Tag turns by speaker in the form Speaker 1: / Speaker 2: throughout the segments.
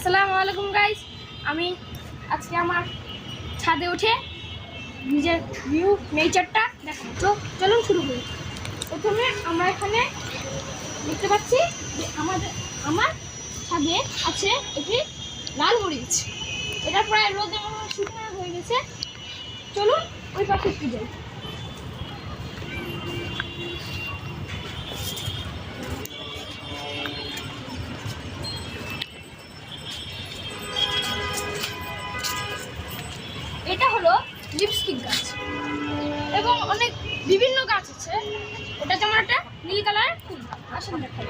Speaker 1: আসসালামু আলাইকুম গাইস আমি আজকে আমার ছাদে উঠে নিজের ভিউ নেচারটা দেখাবো। তো চলুন শুরু করি। প্রথমে আমরা এখানে দেখতে পাচ্ছি যে আমাদের, আমার ছাদে আছে একটি লাল মরিচ। এটা প্রায় রোদে হয় শুকনো হয়ে গেছে। চলুন ওই পাশে একটু যাই। হলো লিপস্টিক গাছ। এবং অনেক বিভিন্ন গাছ আছে। এটা যেমন একটা নীল কালারের ফুল আসেন দেখুন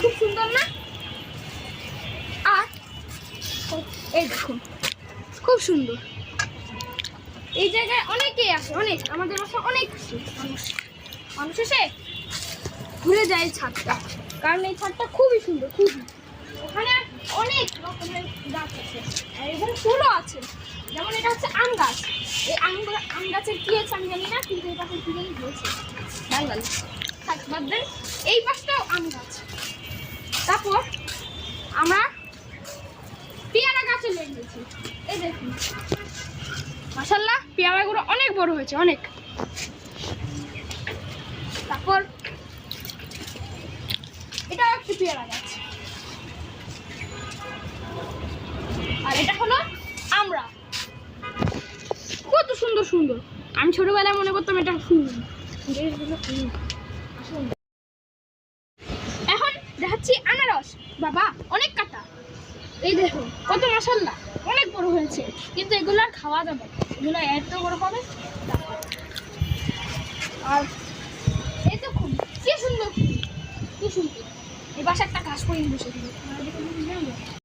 Speaker 1: খুব সুন্দর না? আর এই দেখুন, খুব সুন্দর। এই জায়গায় অনেকেই আসে, অনেক। আমাদের বাসা অনেক মানুষ। মানুষ এসে ঘুরে যায় ছাদটা। কারণ এই ছাদটা খুবই সুন্দর, খুবই। ওখানে গাছ আছে। আর এখানে ফুলও আছে। যেমন এটা হচ্ছে আম গাছ। এই আম আম গাছের কি আছে আমি জানি না কিন্তু এই পাশে কি জানি হয়েছে। বাঙ্গাল থাক বাদ দেন। এই পাশটাও আম গাছ। তারপর আমরা পেয়ারা গাছে লেগেছি এই দেখুন। মাসাল্লাহ পেয়ারাগুলো অনেক বড় হয়েছে অনেক। তারপর এটাও একটি পেয়ারা গাছ। সুন্দর। আমি ছোটবেলায় মনে করতাম এটা। এখন দেখাচ্ছি আনারস। বাবা, অনেক কাটা। এই দেখো, কত মশলা অনেক বড় হয়েছে। কিন্তু এগুলো আর খাওয়া যাবে এগুলো এত বড় হবে। আর এই তো খুব কি সুন্দর। কি সুন্দর। এই পাশে একটা ঘাস পরিয়ে বসে